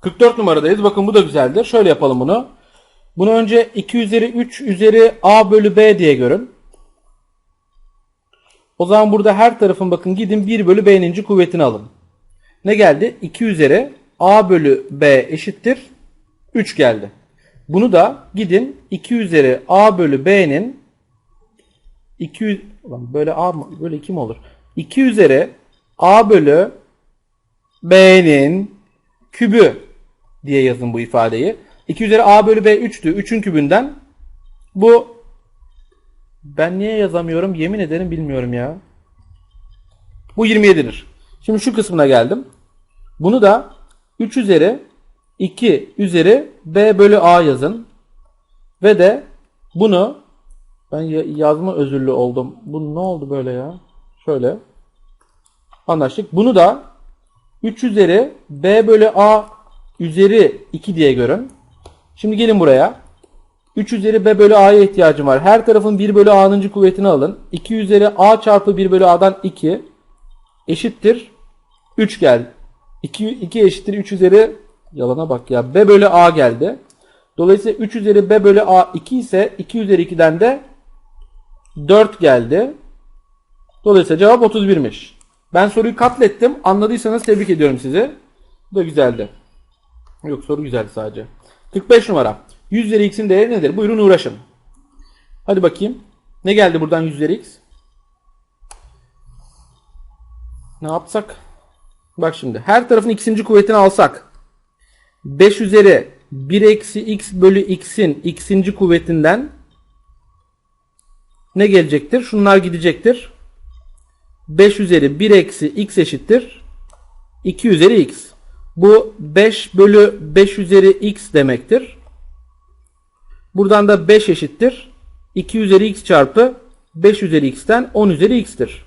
44 numaradayız. Bakın bu da güzeldir. Şöyle yapalım bunu. Bunu önce 2 üzeri 3 üzeri a bölü b diye görün. O zaman burada her tarafın bakın gidin 1 bölü b'ninci kuvvetini alın. Ne geldi? 2 üzeri a bölü b eşittir 3 geldi. Bunu da gidin 2 üzeri a bölü b'nin 2 Ulan böyle a mı? Böyle 2 mi olur? 2 üzeri a bölü b'nin kübü diye yazın bu ifadeyi. 2 üzeri a bölü b 3'tü. 3'ün kübünden bu ben niye yazamıyorum yemin ederim bilmiyorum ya. Bu 27'dir. Şimdi şu kısmına geldim. Bunu da 3 üzeri 2 üzeri b bölü a yazın. Ve de bunu ben ya- yazma özürlü oldum. Bu ne oldu böyle ya? Şöyle. Anlaştık. Bunu da 3 üzeri b bölü a üzeri 2 diye görün. Şimdi gelin buraya. 3 üzeri b bölü a'ya ihtiyacım var. Her tarafın 1 bölü a'nın kuvvetini alın. 2 üzeri a çarpı 1 bölü a'dan 2 eşittir 3 geldi. 2, 2 eşittir 3 üzeri yalana bak ya b bölü a geldi. Dolayısıyla 3 üzeri b bölü a 2 ise 2 üzeri 2'den de 4 geldi. Dolayısıyla cevap 31'miş. Ben soruyu katlettim. Anladıysanız tebrik ediyorum sizi. Bu da güzeldi. Yok soru güzeldi sadece. 45 numara. 100 üzeri x'in değeri nedir? Buyurun uğraşın. Hadi bakayım. Ne geldi buradan 100 üzeri x? Ne yapsak? Bak şimdi. Her tarafın x'inci kuvvetini alsak. 5 üzeri 1 eksi x bölü x'in x'inci kuvvetinden ne gelecektir? Şunlar gidecektir. 5 üzeri 1 eksi x eşittir. 2 üzeri x. Bu 5 bölü 5 üzeri x demektir. Buradan da 5 eşittir. 2 üzeri x çarpı 5 üzeri x'ten 10 üzeri x'tir.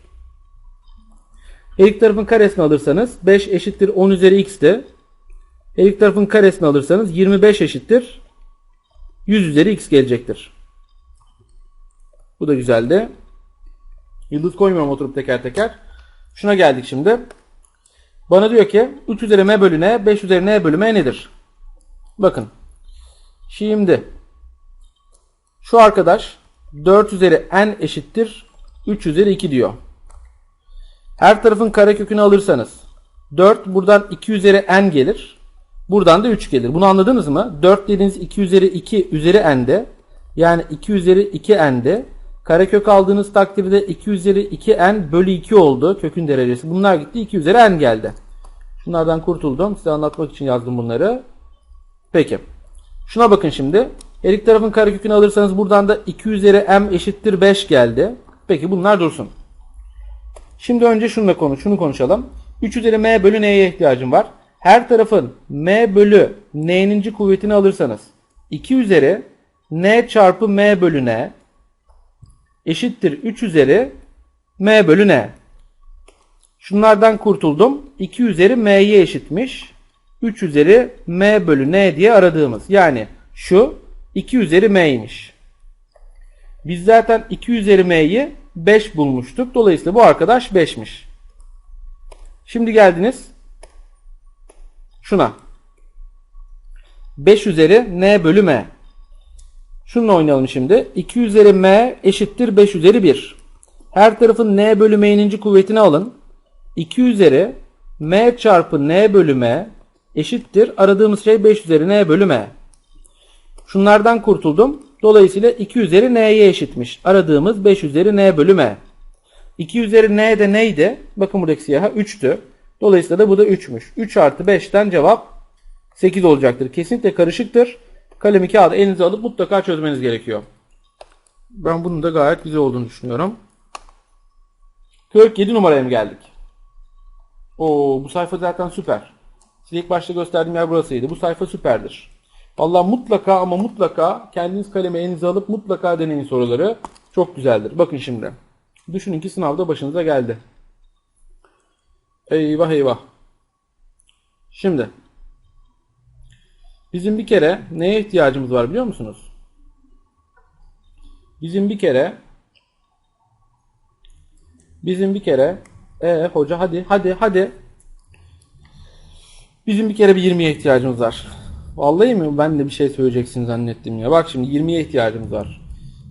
Her iki tarafın karesini alırsanız 5 eşittir 10 üzeri x'ti. Her iki tarafın karesini alırsanız 25 eşittir 100 üzeri x gelecektir. Bu da güzeldi. Yıldız koymuyorum oturup teker teker. Şuna geldik şimdi. Bana diyor ki 3 üzeri m bölü n 5 üzeri n bölü m nedir? Bakın. Şimdi şu arkadaş 4 üzeri n eşittir 3 üzeri 2 diyor. Her tarafın karekökünü alırsanız 4 buradan 2 üzeri n gelir. Buradan da 3 gelir. Bunu anladınız mı? 4 dediğiniz 2 üzeri 2 üzeri n'de. Yani 2 üzeri 2 n'de. Karekök aldığınız takdirde 2 üzeri 2 n bölü 2 oldu. Kökün derecesi. Bunlar gitti. 2 üzeri n geldi. Şunlardan kurtuldum. Size anlatmak için yazdım bunları. Peki. Şuna bakın şimdi. Her iki tarafın karekökünü alırsanız buradan da 2 üzeri m eşittir 5 geldi. Peki bunlar dursun. Şimdi önce şununla konuş, şunu konuşalım. 3 üzeri m bölü n'ye ihtiyacım var. Her tarafın m bölü n'ninci kuvvetini alırsanız 2 üzeri n çarpı m bölü n eşittir 3 üzeri m bölü n. Şunlardan kurtuldum. 2 üzeri m'ye eşitmiş. 3 üzeri m bölü n diye aradığımız. Yani şu 2 üzeri m'ymiş. Biz zaten 2 üzeri m'yi 5 bulmuştuk. Dolayısıyla bu arkadaş 5'miş. Şimdi geldiniz şuna. 5 üzeri n bölü m. Şununla oynayalım şimdi. 2 üzeri m eşittir 5 üzeri 1. Her tarafın n bölü m'ninci kuvvetini alın. 2 üzeri m çarpı n bölü m eşittir. Aradığımız şey 5 üzeri n bölü m. Şunlardan kurtuldum. Dolayısıyla 2 üzeri n'ye eşitmiş. Aradığımız 5 üzeri n bölü m. 2 üzeri n de neydi? Bakın buradaki siyaha 3'tü. Dolayısıyla da bu da 3'müş. 3 artı 5'ten cevap 8 olacaktır. Kesinlikle karışıktır. Kalemi kağıdı elinize alıp mutlaka çözmeniz gerekiyor. Ben bunun da gayet güzel olduğunu düşünüyorum. 47 numaraya mı geldik? Oo bu sayfa zaten süper. Size ilk başta gösterdiğim yer burasıydı. Bu sayfa süperdir. Vallahi mutlaka ama mutlaka kendiniz kalemi elinize alıp mutlaka deneyin soruları. Çok güzeldir. Bakın şimdi. Düşünün ki sınavda başınıza geldi. Eyvah eyvah. Şimdi. Bizim bir kere neye ihtiyacımız var biliyor musunuz? Bizim bir kere bizim bir kere e hoca hadi hadi hadi Bizim bir kere bir 20'ye ihtiyacımız var. Vallahi mi? Ben de bir şey söyleyeceksin zannettim ya. Bak şimdi 20'ye ihtiyacımız var.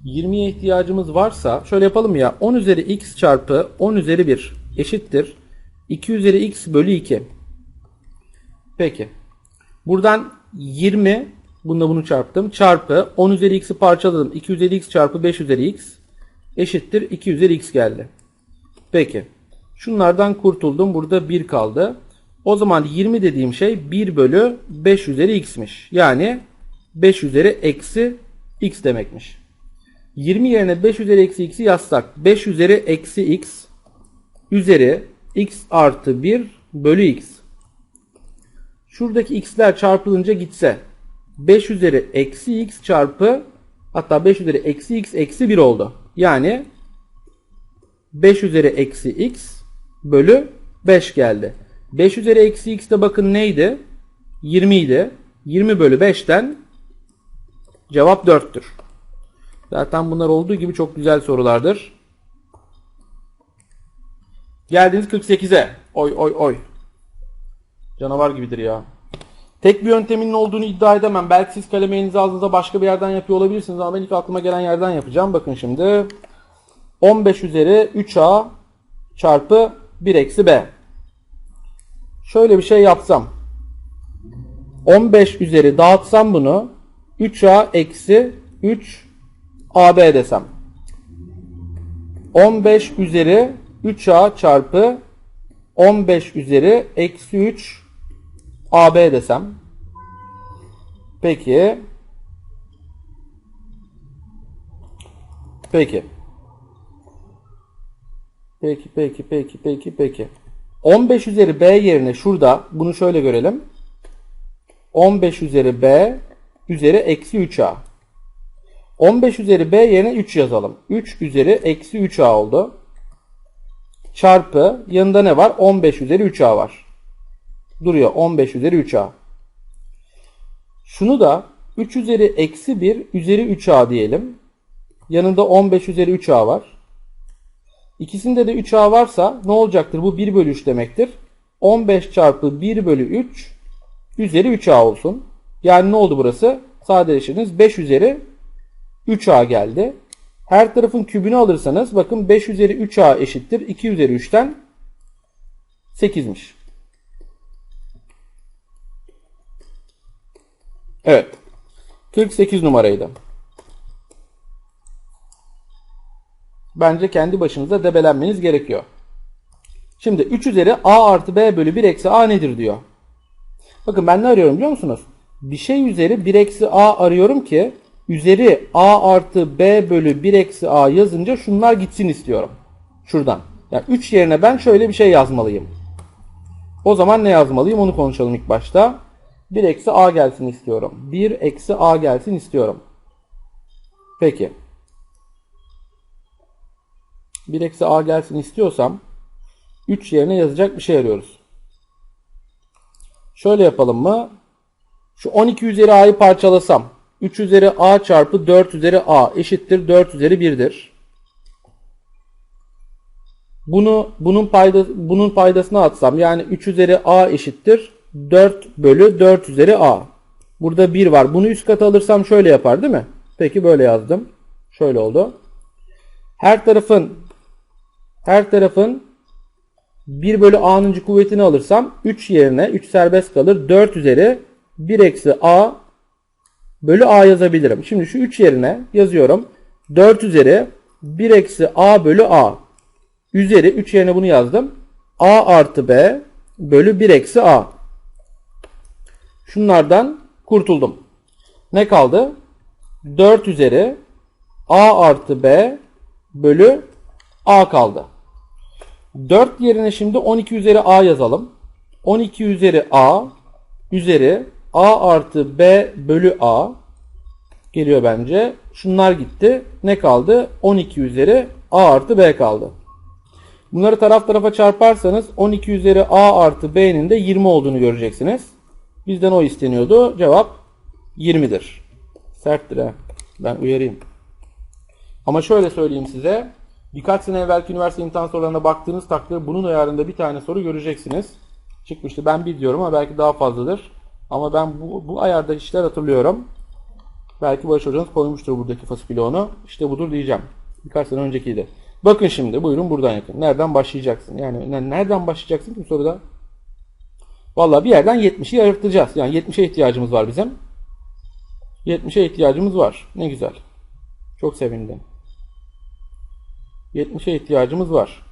20'ye ihtiyacımız varsa şöyle yapalım ya. 10 üzeri x çarpı 10 üzeri 1 eşittir. 2 üzeri x bölü 2. Peki. Buradan 20 bununla bunu çarptım. Çarpı 10 üzeri x'i parçaladım. 2 üzeri x çarpı 5 üzeri x eşittir. 2 üzeri x geldi. Peki. Şunlardan kurtuldum. Burada 1 kaldı. O zaman 20 dediğim şey 1 bölü 5 üzeri x'miş. Yani 5 üzeri eksi x demekmiş. 20 yerine 5 üzeri eksi x'i yazsak 5 üzeri eksi x üzeri x artı 1 bölü x. Şuradaki x'ler çarpılınca gitse 5 üzeri eksi x çarpı hatta 5 üzeri eksi x eksi 1 oldu. Yani 5 üzeri eksi x bölü 5 geldi. 5 üzeri eksi x de bakın neydi? 20 idi. 20 bölü 5'ten cevap 4'tür. Zaten bunlar olduğu gibi çok güzel sorulardır. Geldiniz 48'e. Oy oy oy. Canavar gibidir ya. Tek bir yönteminin olduğunu iddia edemem. Belki siz kalemi elinize aldığınızda başka bir yerden yapıyor olabilirsiniz ama ben ilk aklıma gelen yerden yapacağım. Bakın şimdi. 15 üzeri 3a çarpı 1 eksi b. Şöyle bir şey yapsam. 15 üzeri dağıtsam bunu 3a eksi 3 ab desem. 15 üzeri 3a çarpı 15 üzeri eksi 3 AB desem. Peki. Peki. Peki, peki, peki, peki, peki. 15 üzeri B yerine şurada bunu şöyle görelim. 15 üzeri B üzeri eksi 3A. 15 üzeri B yerine 3 yazalım. 3 üzeri eksi 3A oldu. Çarpı yanında ne var? 15 üzeri 3A var duruyor. 15 üzeri 3a. Şunu da 3 üzeri eksi 1 üzeri 3a diyelim. Yanında 15 üzeri 3a var. İkisinde de 3a varsa ne olacaktır? Bu 1 bölü 3 demektir. 15 çarpı 1 bölü 3 üzeri 3a olsun. Yani ne oldu burası? Sadeleştiniz. 5 üzeri 3a geldi. Her tarafın kübünü alırsanız bakın 5 üzeri 3a eşittir. 2 üzeri 3'ten 8'miş. Evet. 48 numaraydı. Bence kendi başınıza debelenmeniz gerekiyor. Şimdi 3 üzeri a artı b bölü 1 eksi a nedir diyor. Bakın ben ne arıyorum biliyor musunuz? Bir şey üzeri 1 eksi a arıyorum ki üzeri a artı b bölü 1 eksi a yazınca şunlar gitsin istiyorum. Şuradan. Yani 3 yerine ben şöyle bir şey yazmalıyım. O zaman ne yazmalıyım onu konuşalım ilk başta. 1 eksi a gelsin istiyorum. 1 eksi a gelsin istiyorum. Peki. 1 eksi a gelsin istiyorsam 3 yerine yazacak bir şey arıyoruz. Şöyle yapalım mı? Şu 12 üzeri a'yı parçalasam 3 üzeri a çarpı 4 üzeri a eşittir 4 üzeri 1'dir. Bunu bunun payda bunun paydasına atsam yani 3 üzeri a eşittir 4 bölü 4 üzeri a. Burada 1 var. Bunu üst kata alırsam şöyle yapar değil mi? Peki böyle yazdım. Şöyle oldu. Her tarafın her tarafın 1 bölü a'nın kuvvetini alırsam 3 yerine 3 serbest kalır. 4 üzeri 1 eksi a bölü a yazabilirim. Şimdi şu 3 yerine yazıyorum. 4 üzeri 1 eksi a bölü a. Üzeri 3 yerine bunu yazdım. a artı b bölü 1 eksi a. Şunlardan kurtuldum. Ne kaldı? 4 üzeri a artı b bölü a kaldı. 4 yerine şimdi 12 üzeri a yazalım. 12 üzeri a üzeri a artı b bölü a geliyor bence. Şunlar gitti. Ne kaldı? 12 üzeri a artı b kaldı. Bunları taraf tarafa çarparsanız 12 üzeri a artı b'nin de 20 olduğunu göreceksiniz. Bizden o isteniyordu. Cevap 20'dir. Serttir ha. Ben uyarayım. Ama şöyle söyleyeyim size. Birkaç sene evvelki üniversite imtihan sorularına baktığınız takdirde bunun ayarında bir tane soru göreceksiniz. çıkmıştı. Ben 1 diyorum ama belki daha fazladır. Ama ben bu, bu ayarda işler hatırlıyorum. Belki Barış Hocanız koymuştur buradaki fasikülü. İşte budur diyeceğim. Birkaç sene öncekiydi. Bakın şimdi buyurun buradan yakın. Nereden başlayacaksın? Yani ne- nereden başlayacaksın ki bu soruda? Vallahi bir yerden 70'i ayırtacağız. Yani 70'e ihtiyacımız var bizim. 70'e ihtiyacımız var. Ne güzel. Çok sevindim. 70'e ihtiyacımız var.